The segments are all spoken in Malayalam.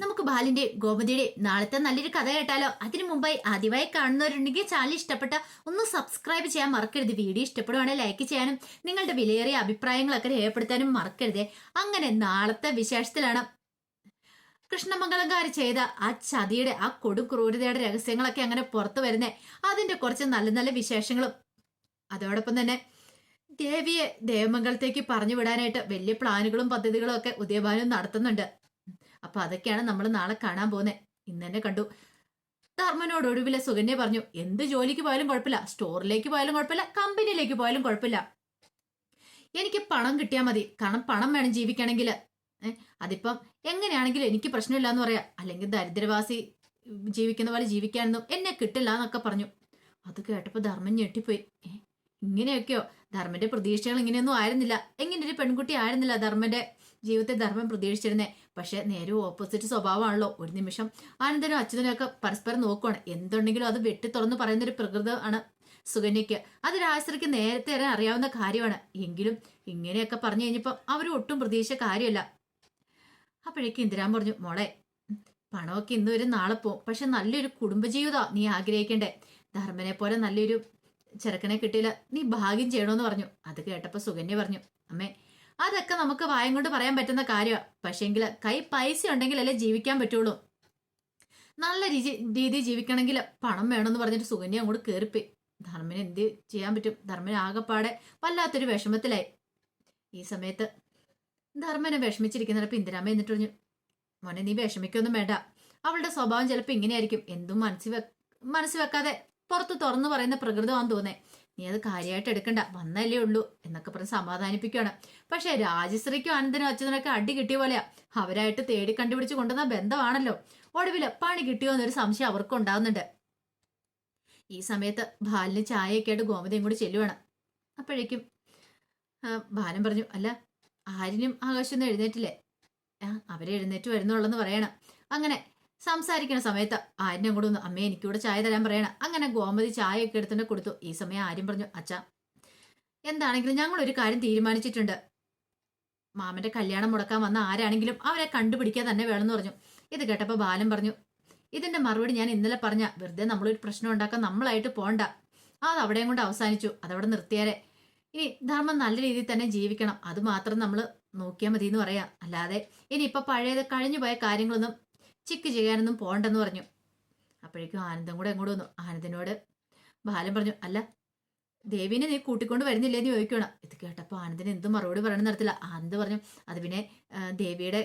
നമുക്ക് ബാലിന്റെ ഗോമതിയുടെ നാളത്തെ നല്ലൊരു കഥ കേട്ടാലോ? അതിനു മുമ്പായി ആദ്യമായി കാണുന്നവരുണ്ടെങ്കിൽ ചാനൽ ഇഷ്ടപ്പെട്ട ഒന്ന് സബ്സ്ക്രൈബ് ചെയ്യാൻ മറക്കരുത്. വീഡിയോ ഇഷ്ടപ്പെടുവാണെങ്കിൽ ലൈക്ക് ചെയ്യാനും നിങ്ങളുടെ വിലയേറിയ അഭിപ്രായങ്ങളൊക്കെ രേഖപ്പെടുത്താനും മറക്കരുത്. അങ്ങനെ നാളത്തെ വിശേഷത്തിലാണ് കൃഷ്ണമംഗലംകാർ ചെയ്ത ആ ചതിയുടെ ആ കൊടും ക്രൂരതയുടെ രഹസ്യങ്ങളൊക്കെ അങ്ങനെ പുറത്തു വരുന്നേ. അതിന്റെ കുറച്ച് നല്ല നല്ല വിശേഷങ്ങളും. അതോടൊപ്പം തന്നെ ദേവിയെ ദേവമംഗലത്തേക്ക് പറഞ്ഞു വിടാനായിട്ട് വലിയ പ്ലാനുകളും പദ്ധതികളും ഒക്കെ ഉദയഭാനും നടത്തുന്നുണ്ട്. അപ്പൊ അതൊക്കെയാണ് നമ്മൾ നാളെ കാണാൻ പോകുന്നത് ഇന്ന് തന്നെ കണ്ടു. ധർമ്മനോട് ഒടുവിലെ സുകന്യ പറഞ്ഞു എന്ത് ജോലിക്ക് പോയാലും കുഴപ്പമില്ല. സ്റ്റോറിലേക്ക് പോയാലും കുഴപ്പമില്ല. കമ്പനിയിലേക്ക് പോയാലും കുഴപ്പമില്ല. എനിക്ക് പണം കിട്ടിയാൽ മതി. കാരണം പണം വേണം ജീവിക്കണമെങ്കിൽ അതിപ്പം എങ്ങനെയാണെങ്കിലും എനിക്ക് പ്രശ്നമില്ല എന്ന് പറയാം. അല്ലെങ്കിൽ ദരിദ്രവാസി ജീവിക്കുന്ന പോലെ ജീവിക്കാനൊന്നും എന്നെ കിട്ടില്ല എന്നൊക്കെ പറഞ്ഞു. അത് കേട്ടപ്പോൾ ധർമ്മൻ ഞെട്ടിപ്പോയി. ഇങ്ങനെയൊക്കെയോ? ധർമ്മന്റെ പ്രതീക്ഷകൾ ഇങ്ങനെയൊന്നും ആയിരുന്നില്ല. എങ്ങനെ ഒരു പെൺകുട്ടി ആയിരുന്നില്ല ധർമ്മന്റെ ജീവിതത്തെ ധർമ്മം പ്രതീക്ഷിച്ചിരുന്നേ. പക്ഷെ നേരെ ഓപ്പോസിറ്റ് സ്വഭാവമാണല്ലോ. ഒരു നിമിഷം ആനന്ദനും അച്യുതനും ഒക്കെ പരസ്പരം നോക്കുവാണ്. എന്തുണ്ടെങ്കിലും അത് വെട്ടി തുറന്ന് പറയുന്നൊരു പ്രകൃതമാണ് സുകന്യയ്ക്ക്. അത് രാജശ്രീക്ക് നേരത്തെ തന്നെ അറിയാവുന്ന കാര്യമാണ്. എങ്കിലും ഇങ്ങനെയൊക്കെ പറഞ്ഞു കഴിഞ്ഞപ്പോൾ അവർ ഒട്ടും പ്രതീക്ഷ കാര്യമല്ല. അപ്പോഴേക്ക് ഇന്ദിരാൻ പറഞ്ഞു മോളെ പണമൊക്കെ ഇന്ന് വരും നാളെ പോവും പക്ഷെ നല്ലൊരു കുടുംബജീവിതമാണ് നീ ആഗ്രഹിക്കണ്ടേ. ധർമ്മനെ പോലെ നല്ലൊരു ചെറുക്കനെ കിട്ടിയില്ല. നീ ഭാഗ്യം ചെയ്യണമെന്ന് പറഞ്ഞു. അത് കേട്ടപ്പോൾ സുഗന്യ പറഞ്ഞു അമ്മേ അതൊക്കെ നമുക്ക് വായം കൊണ്ട് പറയാൻ പറ്റുന്ന കാര്യമാണ് പക്ഷേങ്കിൽ കൈ പൈസ ഉണ്ടെങ്കിലല്ലേ ജീവിക്കാൻ പറ്റുള്ളൂ. നല്ല രീതി രീതി ജീവിക്കണമെങ്കിൽ പണം വേണമെന്ന് പറഞ്ഞിട്ട് സുകന്യ അങ്ങോട്ട് കയറിപ്പോയി ധർമ്മന് എന്ത് ചെയ്യാൻ പറ്റും? ധർമ്മന് ആകെപ്പാടെ വല്ലാത്തൊരു വിഷമത്തിലായി. ഈ സമയത്ത് ധർമ്മനെ വിഷമിച്ചിരിക്കുന്നപ്പോൾ ഇന്ദിരാമ്മ എന്നിട്ട് പറഞ്ഞു മോനെ നീ വിഷമിക്കൊന്നും വേണ്ട. അവളുടെ സ്വഭാവം ചിലപ്പോൾ ഇങ്ങനെയായിരിക്കും. എന്തും മനസ്സിൽ വെ മനസ്സിൽ വെക്കാതെ പുറത്ത് തുറന്നു പറയുന്ന പ്രകൃതമാണെന്ന് തോന്നേ. നീ അത് കാര്യമായിട്ട് എടുക്കണ്ട. വന്നല്ലേ ഉള്ളൂ. എന്നൊക്കെ പറഞ്ഞ് സമാധാനിപ്പിക്കുകയാണ് പക്ഷെ രാജശ്രീക്കും അനന്തനും അച്ഛനൊക്കെ അടി കിട്ടിയ പോലെയാ. അവരായിട്ട് തേടി കണ്ടുപിടിച്ച് കൊണ്ടുവന്ന ബന്ധമാണല്ലോ. ഒടുവിൽ പണി കിട്ടിയോ എന്നൊരു സംശയം അവർക്കും ഉണ്ടാകുന്നുണ്ട് ഈ സമയത്ത് ബാലിന് ചായയൊക്കെ ആയിട്ട് ഗോമതിയും കൂടി ചെല്ലുവാണ്. അപ്പോഴേക്കും ബാലൻ പറഞ്ഞു അല്ല ആരിനും ആകാശമൊന്നും എഴുന്നേറ്റില്ലേ? അവരെ എഴുന്നേറ്റ് വരുന്നുള്ളെന്ന് പറയണം. അങ്ങനെ സംസാരിക്കുന്ന സമയത്ത് ആരിനെ കൂടെ ഒന്ന് അമ്മയെ എനിക്കൂടെ ചായ തരാൻ പറയണം. അങ്ങനെ ഗോമതി ചായ ഒക്കെ എടുത്തിട്ട് കൊടുത്തു. ഈ സമയം ആര്യം പറഞ്ഞു അച്ഛ എന്താണെങ്കിലും ഞങ്ങൾ ഒരു കാര്യം തീരുമാനിച്ചിട്ടുണ്ട്. മാമന്റെ കല്യാണം മുടക്കാൻ വന്ന ആരാണെങ്കിലും അവരെ കണ്ടുപിടിക്കാൻ തന്നെ വേണമെന്ന് പറഞ്ഞു. ഇത് കേട്ടപ്പോൾ ബാലൻ പറഞ്ഞു ഇതിന്റെ മറുപടി ഞാൻ ഇന്നലെ പറഞ്ഞ വെറുതെ നമ്മളൊരു പ്രശ്നം ഉണ്ടാക്കാൻ നമ്മളായിട്ട് പോണ്ട. അത് അവിടെയും കൊണ്ട് അവസാനിച്ചു. അതവിടെ നിർത്തിയാലേ ഇനി ധർമ്മം നല്ല രീതിയിൽ തന്നെ ജീവിക്കണം. അത് മാത്രം നമ്മൾ നോക്കിയാൽ മതി എന്ന് പറയാം. അല്ലാതെ ഇനി ഇപ്പൊ പഴയത് കഴിഞ്ഞു പോയ കാര്യങ്ങളൊന്നും ചിക്ക് ചെയ്യാനൊന്നും പോണ്ടെന്ന് പറഞ്ഞു. അപ്പോഴേക്കും ആനന്ദം കൂടെ എങ്ങോട്ട് വന്നു. ആനന്ദനോട് ബാലൻ പറഞ്ഞു അല്ല ദേവിനെ നീ കൂട്ടിക്കൊണ്ട് വരുന്നില്ലേ എന്ന് ചോദിക്കണം ഇത് കേട്ടപ്പോൾ ആനന്ദിന് എന്തും മറുപടി പറയണം നടത്തില്ല. ആനന്ദ് പറഞ്ഞു അത് പിന്നെ ദേവിയുടെ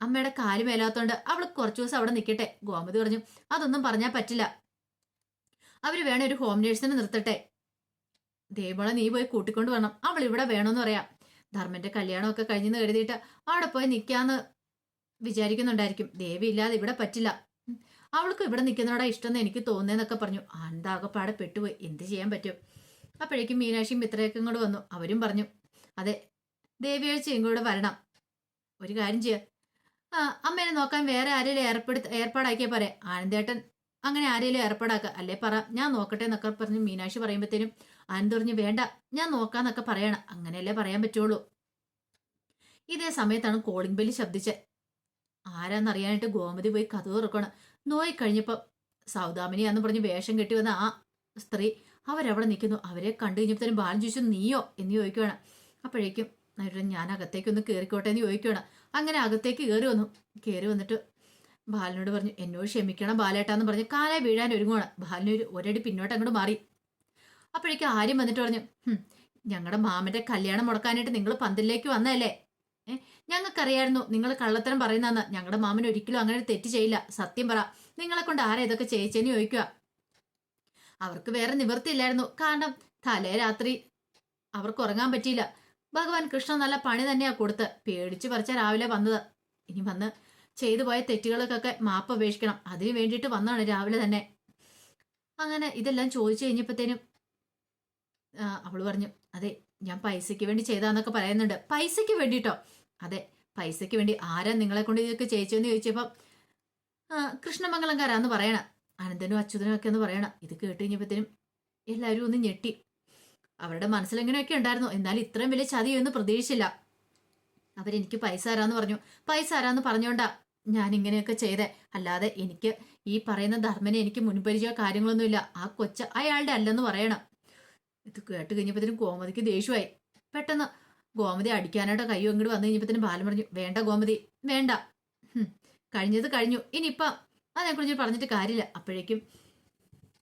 അമ്മയുടെ കാൽ മേലാത്തോണ്ട് അവൾ കുറച്ചു ദിവസം അവിടെ നിൽക്കട്ടെ ഗോമതി പറഞ്ഞു അതൊന്നും പറഞ്ഞാൽ പറ്റില്ല. അവർ വേണേ ഒരു ഹോം നേഴ്സിനെ നിർത്തട്ടെ. ദേവിമോളെ നീ പോയി കൂട്ടിക്കൊണ്ട് വരണം. അവൾ ഇവിടെ വേണമെന്ന് പറയാം. ധർമ്മന്റെ കല്യാണമൊക്കെ കഴിഞ്ഞെന്ന് കരുതിയിട്ട് അവിടെ പോയി നിൽക്കാന്ന് വിചാരിക്കുന്നുണ്ടായിരിക്കും. ദേവി ഇല്ലാതെ ഇവിടെ പറ്റില്ല. അവൾക്ക് ഇവിടെ നിൽക്കുന്നതോടെ ഇഷ്ടം എനിക്ക് തോന്നുന്നതെന്നൊക്കെ പറഞ്ഞു. ആനന്ദാകപ്പാടെ പെട്ടുപോയി. എന്ത് ചെയ്യാൻ പറ്റും? അപ്പോഴേക്കും മീനാക്ഷിയും മിത്രയൊക്കെ ഇങ്ങോട്ട് വന്നു. അവരും പറഞ്ഞു അതെ ദേവിയാഴ്ചയും കൂടെ വരണം. ഒരു കാര്യം ചെയ്യ. ആ അമ്മേനെ നോക്കാൻ വേറെ ആരെങ്കിലും ഏർപ്പെടുത്ത ഏർപ്പാടാക്കിയാൽ പോരെ. ആനന്ദേട്ടൻ അങ്ങനെ ആരെങ്കിലും ഏർപ്പാടാക്കുക അല്ലേ പറ ഞാൻ നോക്കട്ടെ എന്നൊക്കെ പറഞ്ഞ് മീനാക്ഷി പറയുമ്പോഴത്തേനും ആനന്ദ് പറഞ്ഞു വേണ്ട ഞാൻ നോക്കാന്നൊക്കെ പറയണം. അങ്ങനെയല്ലേ പറയാൻ പറ്റുള്ളൂ. ഇതേ സമയത്താണ് കോളിംഗ് ബെല്ല് ശബ്ദിച്ച്. ആരാന്നറിയാനായിട്ട് ഗോമതി പോയി കഥ തുറക്കണം. നോയി കഴിഞ്ഞപ്പോൾ സൗദാമിനിയാന്ന് പറഞ്ഞ് വേഷം കെട്ടി വന്ന ആ സ്ത്രീ അവരവിടെ നിൽക്കുന്നു. അവരെ കണ്ടു കഴിഞ്ഞപ്പോഴത്തേനും ബാലൻ ചോദിച്ചു നീയോ? എന്ന് ചോദിക്കുകയാണ് അപ്പോഴേക്കും അവരുടെ ഞാൻ അകത്തേക്കൊന്ന് കയറിക്കോട്ടെ എന്ന് ചോദിക്കുകയാണ് അങ്ങനെ അകത്തേക്ക് കയറി വന്നു. കയറി വന്നിട്ട് ബാലനോട് പറഞ്ഞു എന്നോട് ക്ഷമിക്കണം ബാലേട്ടാന്ന് പറഞ്ഞ് കാലെ വീഴാൻ ഒരുങ്ങുവാണ്. ഒരു ഒരടി പിന്നോട്ട് അങ്ങോട്ട് മാറി. അപ്പോഴേക്കും ആര്യം വന്നിട്ട് പറഞ്ഞു ഞങ്ങളുടെ മാമന്റെ കല്യാണം മുടക്കാനായിട്ട് നിങ്ങൾ പന്തലിലേക്ക് വന്നതല്ലേ? ഞങ്ങൾക്കറിയായിരുന്നു. നിങ്ങൾ കള്ളത്തരം പറയുന്നതെന്ന്. ഞങ്ങളുടെ മാമൻ ഒരിക്കലും അങ്ങനെ തെറ്റ് ചെയ്യില്ല. സത്യം പറ. നിങ്ങളെ കൊണ്ട് ആരാ ഇതൊക്കെ ചെയ്യിച്ചെന്ന് ചോദിക്കുക അവർക്ക് വേറെ നിവൃത്തിയില്ലായിരുന്നു. കാരണം തലേ രാത്രി അവർക്ക് ഉറങ്ങാൻ പറ്റിയില്ല. ഭഗവാൻ കൃഷ്ണൻ നല്ല പണി തന്നെയാ കൊടുത്ത് പേടിച്ചു പറിച്ച രാവിലെ വന്നത്. ഇനി വന്ന് ചെയ്തു പോയ തെറ്റുകൾക്കൊക്കെ മാപ്പ് അപേക്ഷിക്കണം. അതിന് വേണ്ടിയിട്ട് വന്നാണ് രാവിലെ തന്നെ. അങ്ങനെ ഇതെല്ലാം ചോദിച്ചു കഴിഞ്ഞപ്പോഴത്തേനും ആ, അവൾ പറഞ്ഞു അതെ ഞാൻ പൈസയ്ക്ക് വേണ്ടി ചെയ്താന്നൊക്കെ പറയുന്നുണ്ട്. പൈസയ്ക്ക് വേണ്ടിട്ടോ? അതെ പൈസയ്ക്ക് വേണ്ടി. ആരാ നിങ്ങളെ കൊണ്ട് ഇതൊക്കെ ചെയ്യിച്ചെന്ന് ചോദിച്ചപ്പോൾ കൃഷ്ണമംഗലംകാരാന്ന് പറയണ. അനന്തനും അച്യുതനും ഒക്കെ ഒന്ന് പറയണം. ഇത് കേട്ട് കഴിഞ്ഞപ്പോഴത്തേനും എല്ലാവരും ഒന്ന് ഞെട്ടി. അവരുടെ മനസ്സിലെങ്ങനെയൊക്കെ ഉണ്ടായിരുന്നു? എന്നാൽ ഇത്രയും വലിയ ചതിയൊന്നും പ്രതീക്ഷിച്ചില്ല. അവരെനിക്ക് പൈസ ആരാന്ന് പറഞ്ഞു. പൈസ ആരാന്ന് പറഞ്ഞോണ്ടാ ഞാൻ ഇങ്ങനെയൊക്കെ ചെയ്തേ. അല്ലാതെ എനിക്ക് ഈ പറയുന്ന ധർമ്മനെ എനിക്ക് മുൻപരിചയോ കാര്യങ്ങളൊന്നുമില്ല. ആ കൊച്ച അയാളുടെ അല്ലെന്ന് പറയണം. ഇത് കേട്ട് കഴിഞ്ഞപ്പോഴത്തേനും ഗോമതിക്ക് ദേഷ്യമായി. പെട്ടെന്ന് ഗോമതി അടിക്കാനായിട്ട് കയ്യോ ഇങ്ങോട്ട് വന്നു കഴിഞ്ഞപ്പോഴത്തേനും ബാലൻ പറഞ്ഞു വേണ്ട ഗോമതി വേണ്ട. കഴിഞ്ഞത് കഴിഞ്ഞു. ഇനിയിപ്പം അതിനെക്കുറിച്ച് പറഞ്ഞിട്ട് കാര്യമില്ല. അപ്പോഴേക്കും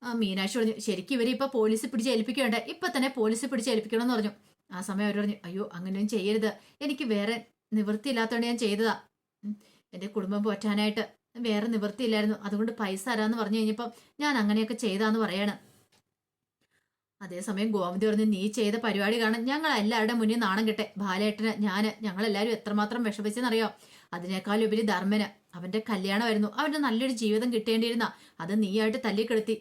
ആ മീനാക്ഷി പറഞ്ഞു ശരിക്കും ഇവരെ ഇപ്പൊ പോലീസ് പിടിച്ച് ഏൽപ്പിക്കേണ്ട ഇപ്പൊ തന്നെ പോലീസ് പിടിച്ച് ഏൽപ്പിക്കണം എന്ന് പറഞ്ഞു. ആ സമയം അവർ പറഞ്ഞു അയ്യോ അങ്ങനെയൊന്നും ചെയ്യരുത്. എനിക്ക് വേറെ നിവൃത്തിയില്ലാത്തതുകൊണ്ട് ഞാൻ ചെയ്തതാ. എന്റെ കുടുംബം പോറ്റാനായിട്ട് വേറെ നിവൃത്തിയില്ലായിരുന്നു അതുകൊണ്ട് പൈസ തരാന്ന് പറഞ്ഞു കഴിഞ്ഞപ്പോൾ ഞാൻ അങ്ങനെയൊക്കെ ചെയ്താന്ന് പറയാണ്. അതേസമയം ഗോമതി പറഞ്ഞു നീ ചെയ്ത പരിപാടി കാണാൻ ഞങ്ങൾ എല്ലാവരുടെ മുന്നിൽ നാണം കിട്ടെ. ബാലേട്ടന് ഞാൻ ഞങ്ങളെല്ലാവരും എത്രമാത്രം വിഷമിച്ചെന്നറിയോ? അതിനേക്കാൾ ഉപരി ധർമ്മന്. അവന്റെ കല്യാണമായിരുന്നു. അവന്റെ നല്ലൊരു ജീവിതം കിട്ടേണ്ടിയിരുന്ന. അത് നീയായിട്ട് തല്ലിക്കെടുത്തി.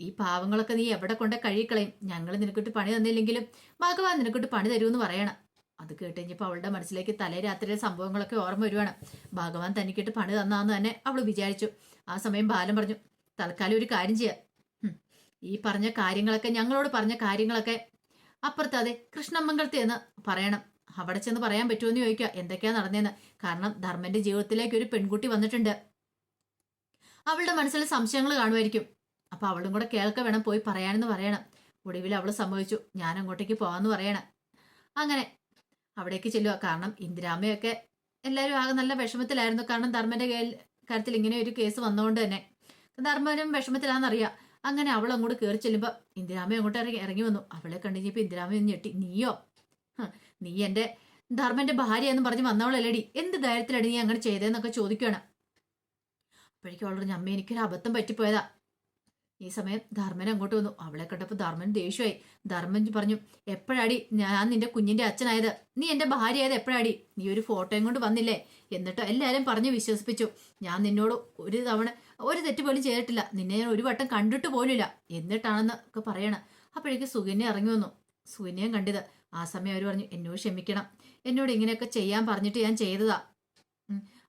ഈ പാവങ്ങളൊക്കെ നീ എവിടെ കൊണ്ട് കഴിക്കളയും ഞങ്ങൾ നിനക്കിട്ട് പണി തന്നില്ലെങ്കിലും ഭഗവാൻ നിനക്കിട്ട് പണി തരുമെന്ന് പറയണം. അത് കേട്ട് അവളുടെ മനസ്സിലേക്ക് തലേ രാത്രിയിലെ സംഭവങ്ങളൊക്കെ ഓർമ്മ വരുവാണ്. ഭഗവാൻ തനിക്കിട്ട് പണി തന്നാന്ന് തന്നെ അവൾ വിചാരിച്ചു. ആ സമയം ബാലൻ പറഞ്ഞു തൽക്കാലം ഒരു കാര്യം ചെയ്യാം. ഈ പറഞ്ഞ കാര്യങ്ങളൊക്കെ ഞങ്ങളോട് പറഞ്ഞ കാര്യങ്ങളൊക്കെ അപ്പുറത്ത് അതെ കൃഷ്ണമംഗലത്തെ എന്ന് പറയണം. അവിടെ ചെന്ന് പറയാൻ പറ്റുമെന്ന് ചോദിക്കുക. എന്തൊക്കെയാ നടന്നതെന്ന് കാരണം ധർമ്മന്റെ ജീവിതത്തിലേക്ക് ഒരു പെൺകുട്ടി വന്നിട്ടുണ്ട്. അവളുടെ മനസ്സിൽ സംശയങ്ങൾ കാണുമായിരിക്കും. അപ്പൊ അവളും കൂടെ കേൾക്ക വേണം പോയി പറയാനെന്ന് പറയണം. ഒടുവിൽ അവൾ സംഭവിച്ചു ഞാൻ അങ്ങോട്ടേക്ക് പോവാന്ന് പറയണം. അങ്ങനെ അവിടേക്ക് ചെല്ലുക കാരണം ഇന്ദിരാമയൊക്കെ എല്ലാവരും ആകെ നല്ല വിഷമത്തിലായിരുന്നു. കാരണം ധർമ്മന്റെ കാര്യത്തിൽ ഇങ്ങനെ ഒരു കേസ് വന്നുകൊണ്ട് തന്നെ. ധർമ്മനും വിഷമത്തിലാണെന്നറിയാം. അങ്ങനെ അവൾ അങ്ങോട്ട് കയറി ചെല്ലുമ്പോൾ ഇന്ദിരാമ അങ്ങോട്ട് ഇറങ്ങി ഇറങ്ങി വന്നു. അവളെ കണ്ടിഞ്ഞപ്പോൾ ഇന്ദിരാമ ഒന്ന് ഞെട്ടി. നീയോ? നീ എന്റെ ധർമ്മന്റെ ഭാര്യ എന്ന് പറഞ്ഞ് വന്നവളല്ലടി. എന്ത് ധൈര്യത്തിലടി നീ അങ്ങനെ ചെയ്തതെന്നൊക്കെ ചോദിക്കുകയാണ് അപ്പോഴേക്കും അവളുടെ അമ്മ എനിക്കൊരു അബദ്ധം പറ്റിപ്പോയതാ. ഈ സമയം ധർമ്മൻ അങ്ങോട്ട് വന്നു. അവളെ കണ്ടപ്പോൾ ധർമ്മൻ ദേഷ്യമായി. ധർമ്മൻ പറഞ്ഞു എപ്പോഴാടി ഞാൻ നിന്റെ കുഞ്ഞിന്റെ അച്ഛനായത്? നീ എന്റെ ഭാര്യ ആയത് എപ്പോഴാടി? നീ ഒരു ഫോട്ടോയും കൊണ്ട് വന്നില്ലേ? എന്നിട്ട് എല്ലാവരും പറഞ്ഞു വിശ്വസിപ്പിച്ചു ഞാൻ നിന്നോട് ഒരു തവണ ഒരു തെറ്റ് പോലും ചെയ്തിട്ടില്ല. നിന്നെ ഞാൻ ഒരു വട്ടം കണ്ടിട്ട് പോലുമില്ല. എന്നിട്ടാണെന്ന് ഒക്കെ പറയണം. അപ്പോഴേക്ക് സുകന്യ ഇറങ്ങി വന്നു. സുകന്യയും കണ്ടത് ആ സമയം അവർ പറഞ്ഞു എന്നോട് ക്ഷമിക്കണം. എന്നോട് ഇങ്ങനെയൊക്കെ ചെയ്യാൻ പറഞ്ഞിട്ട് ഞാൻ ചെയ്തതാ.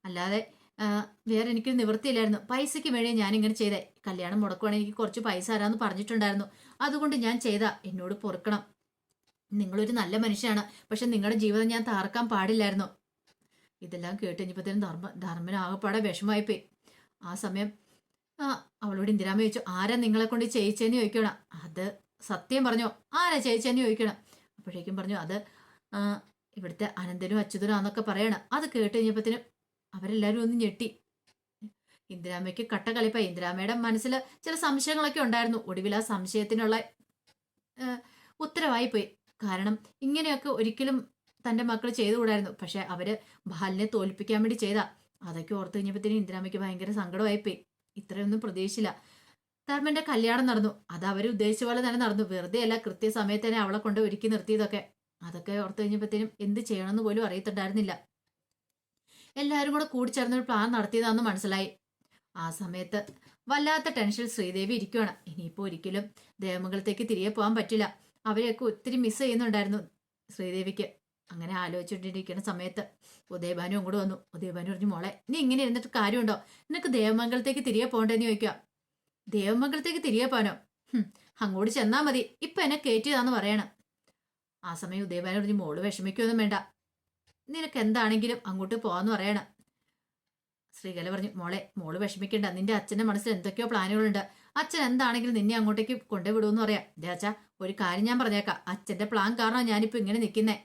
അല്ലാതെ വേറെ എനിക്ക് നിവൃത്തിയില്ലായിരുന്നു. പൈസയ്ക്ക് വേണ്ടി ഞാൻ ഇങ്ങനെ ചെയ്തേ. കല്യാണം മുടക്കുവാണെങ്കിൽ എനിക്ക് കുറച്ച് പൈസ തരാമെന്ന് പറഞ്ഞിട്ടുണ്ടായിരുന്നു. അതുകൊണ്ട് ഞാൻ ചെയ്താ. എന്നോട് പൊറുക്കണം. നിങ്ങളൊരു നല്ല മനുഷ്യനാണ്. പക്ഷെ നിങ്ങളുടെ ജീവിതം ഞാൻ താർക്കാൻ പാടില്ലായിരുന്നു. ഇതെല്ലാം കേട്ട് കഴിഞ്ഞപ്പോഴത്തേനും ധർമ്മ ധർമ്മനാകപ്പാടെ വിഷമമായിപ്പോയി. ആ സമയം അവളോട് ഇന്ദിരാമ ചോദിച്ചു ആരാ നിങ്ങളെ കൊണ്ട് ചെയ്യിച്ചെന്ന് ചോദിക്കണം? അത് സത്യം പറഞ്ഞോ. ആരാ ചെയ്യിച്ചെന്ന് ചോദിക്കണം? അപ്പോഴേക്കും പറഞ്ഞു അത് ഇവിടുത്തെ അനന്തനും അച്യുതനും എന്നൊക്കെ പറയണം. അത് കേട്ട് കഴിഞ്ഞപ്പോഴത്തേനും അവരെല്ലാവരും ഒന്ന് ഞെട്ടി. ഇന്ദിരാമയ്ക്ക് കട്ട കളിപ്പ. ഇന്ദിരാമയുടെ മനസ്സിൽ ചില സംശയങ്ങളൊക്കെ ഉണ്ടായിരുന്നു. ഒടുവിൽ ആ സംശയത്തിനുള്ള ഉത്തരവായി പോയി കാരണം ഇങ്ങനെയൊക്കെ ഒരിക്കലും തന്റെ മക്കൾ ചെയ്തുകൂടായിരുന്നു. പക്ഷെ അവർ ബാലിനെ തോൽപ്പിക്കാൻ വേണ്ടി ചെയ്താ. അതൊക്കെ ഓർത്ത് കഴിഞ്ഞപ്പോഴത്തേനും ഇന്ദിരാമയ്ക്ക് ഭയങ്കര സങ്കടമായിപ്പോയി. ഇത്രയൊന്നും പ്രതീക്ഷിച്ചില്ല. ധർമ്മന്റെ കല്യാണം നടന്നു. അത് അവർ ഉദ്ദേശിച്ച പോലെ തന്നെ നടന്നു. വെറുതെ അല്ല കൃത്യസമയത്ത് തന്നെ അവളെ കൊണ്ട് ഒരുക്കി നിർത്തിയതൊക്കെ. അതൊക്കെ ഓർത്തു കഴിഞ്ഞപ്പോഴത്തേനും എന്ത് ചെയ്യണമെന്ന് പോലും അറിയത്തുണ്ടായിരുന്നില്ല. എല്ലാവരും കൂടെ കൂടിച്ചേർന്നൊരു പ്ലാൻ നടത്തിയതാണെന്ന് മനസ്സിലായി. ആ സമയത്ത് വല്ലാത്ത ടെൻഷൻ ശ്രീദേവി ഇരിക്കുവാണ്. ഇനിയിപ്പോൾ ഒരിക്കലും ദേവമംഗലത്തേക്ക് തിരികെ പോകാൻ പറ്റില്ല. അവരെയൊക്കെ ഒത്തിരി മിസ് ചെയ്യുന്നുണ്ടായിരുന്നു ശ്രീദേവിക്ക്. അങ്ങനെ ആലോചിച്ചുകൊണ്ടിരിക്കുന്ന സമയത്ത് ഉദയഭാനു അങ്ങോട്ട് വന്നു. ഉദയഭാനു പറഞ്ഞു മോളെ നീ ഇങ്ങനെ ഇരുന്നിട്ട് കാര്യമുണ്ടോ? നിനക്ക് ദേവമംഗലത്തേക്ക് തിരികെ പോകണ്ടെന്ന് ചോദിക്കുക ദേവമംഗലത്തേക്ക് തിരികെ പോകാനോ? അങ്ങോട്ട് ചെന്നാ മതി. ഇപ്പൊ എന്നെ കയറ്റിയതാന്ന് പറയണം. ആ സമയം ഉദയഭാനു പറഞ്ഞു മോൾ വിഷമിക്കൊന്നും വേണ്ട. നിനക്ക് എന്താണെങ്കിലും അങ്ങോട്ട് പോവാന്ന് പറയണം. ശ്രീകല പറഞ്ഞു മോളെ മോൾ വിഷമിക്കണ്ട. നിന്റെ അച്ഛന്റെ മനസ്സിൽ എന്തൊക്കെയോ പ്ലാനുകളുണ്ട്. അച്ഛൻ എന്താണെങ്കിലും നിന്നെ അങ്ങോട്ടേക്ക് കൊണ്ടുവിടുമെന്ന് പറയാം. അച്ഛാ ഒരു കാര്യം ഞാൻ പറഞ്ഞേക്കാം. അച്ഛന്റെ പ്ലാൻ കാരണം ഞാനിപ്പോ ഇങ്ങനെ നിൽക്കുന്നേ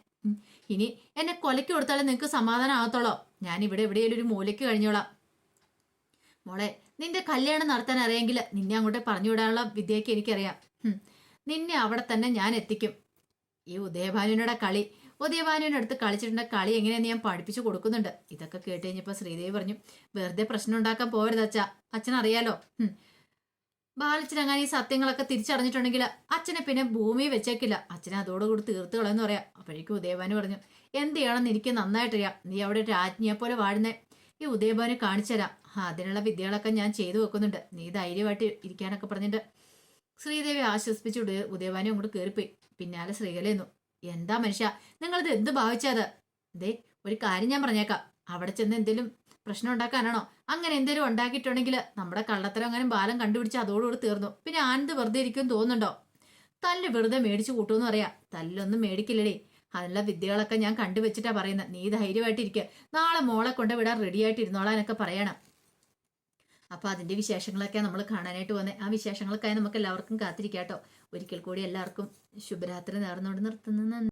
ഇനി എന്നെ കൊലയ്ക്ക് കൊടുത്താലേ നിങ്ങൾക്ക് സമാധാനം ആകത്തോളോ ഞാൻ ഇവിടെ എവിടെയെങ്കിലും ഒരു മൂലയ്ക്ക് കഴിഞ്ഞോളാം. മോളെ നിന്റെ കല്യാണം നടത്താൻ അറിയെങ്കിൽ നിന്നെ അങ്ങോട്ട് പറഞ്ഞു വിടാനുള്ള വിദ്യയൊക്കെ എനിക്കറിയാം. നിന്നെ അവിടെ തന്നെ ഞാൻ എത്തിക്കും. ഈ ഉദയഭാനുവിനുടെ കളി ഉദയഭാനുവിന്റെ അടുത്ത് കളിച്ചിട്ടുണ്ട് കളി എങ്ങനെയാന്ന് ഞാൻ പഠിപ്പിച്ചു കൊടുക്കുന്നുണ്ട്. ഇതൊക്കെ കേട്ട് കഴിഞ്ഞപ്പോൾ ശ്രീദേവി പറഞ്ഞു വെറുതെ പ്രശ്നം ഉണ്ടാക്കാൻ പോകരുത് അച്ഛ. അച്ഛൻ അറിയാലോ അങ്ങനെ ഈ സത്യങ്ങളൊക്കെ തിരിച്ചറിഞ്ഞിട്ടുണ്ടെങ്കിൽ അച്ഛനെ പിന്നെ ഭൂമി വെച്ചേക്കില്ല. അച്ഛനെ അതോടുകൂടി തീർത്ത് കളയെന്ന് പറയാം. അപ്പോഴേക്കും ഉദയഭാനു പറഞ്ഞു എന്ത് ചെയ്യണമെന്ന് എനിക്ക് നന്നായിട്ടറിയാം നീ അവിടെ രാജ്ഞിയെ പോലെ വാഴുന്നേ. ഈ ഉദയഭാനു കാണിച്ചു തരാം. അതിനുള്ള വിദ്യകളൊക്കെ ഞാൻ ചെയ്തു വെക്കുന്നുണ്ട്. നീ ധൈര്യമായിട്ട് ഇരിക്കാനൊക്കെ പറഞ്ഞിട്ട്. ശ്രീദേവി ആശ്വസിപ്പിച്ച് ഉദയ ഉദയഭാനു അങ്ങോട്ട് കയറിപ്പോയി പിന്നാലെ ശ്രീകലയെന്നു എന്താ മനുഷ്യ? നിങ്ങളിത് എന്ത് ഭാവിച്ചത്? ദേ ഒരു കാര്യം ഞാൻ പറഞ്ഞേക്കാം. അവിടെ ചെന്ന് എന്തെങ്കിലും പ്രശ്നം ഉണ്ടാക്കാനാണോ? അങ്ങനെ എന്തെങ്കിലും ഉണ്ടാക്കിയിട്ടുണ്ടെങ്കിൽ നമ്മുടെ കള്ളത്തരം അങ്ങനെ ബാലം കണ്ടുപിടിച്ച് അതോടുകൂടി തീർന്നു. പിന്നെ ആനന്ദ് വെറുതെ ഇരിക്കും തോന്നുന്നുണ്ടോ? തല്ല് വെറുതെ മേടിച്ചു കൂട്ടുമെന്ന് പറയാ. തല്ലൊന്നും മേടിക്കില്ലടേ. അതിനുള്ള വിദ്യകളൊക്കെ ഞാൻ കണ്ടുവച്ചിട്ടാ പറയുന്നത് നീ ധൈര്യമായിട്ടിരിക്കുക നാളെ മോളെ കൊണ്ട് വിടാൻ റെഡി ആയിട്ട് പറയണം. അപ്പൊ അതിന്റെ വിശേഷങ്ങളൊക്കെ നമ്മൾ കാണാനായിട്ട് വന്നേ ആ വിശേഷങ്ങൾക്കായി നമുക്ക് എല്ലാവർക്കും കാത്തിരിക്കാട്ടോ. ഒരിക്കൽ കൂടി എല്ലാവർക്കും ശുഭരാത്രി നേർന്നോട് നിർത്തുന്നു.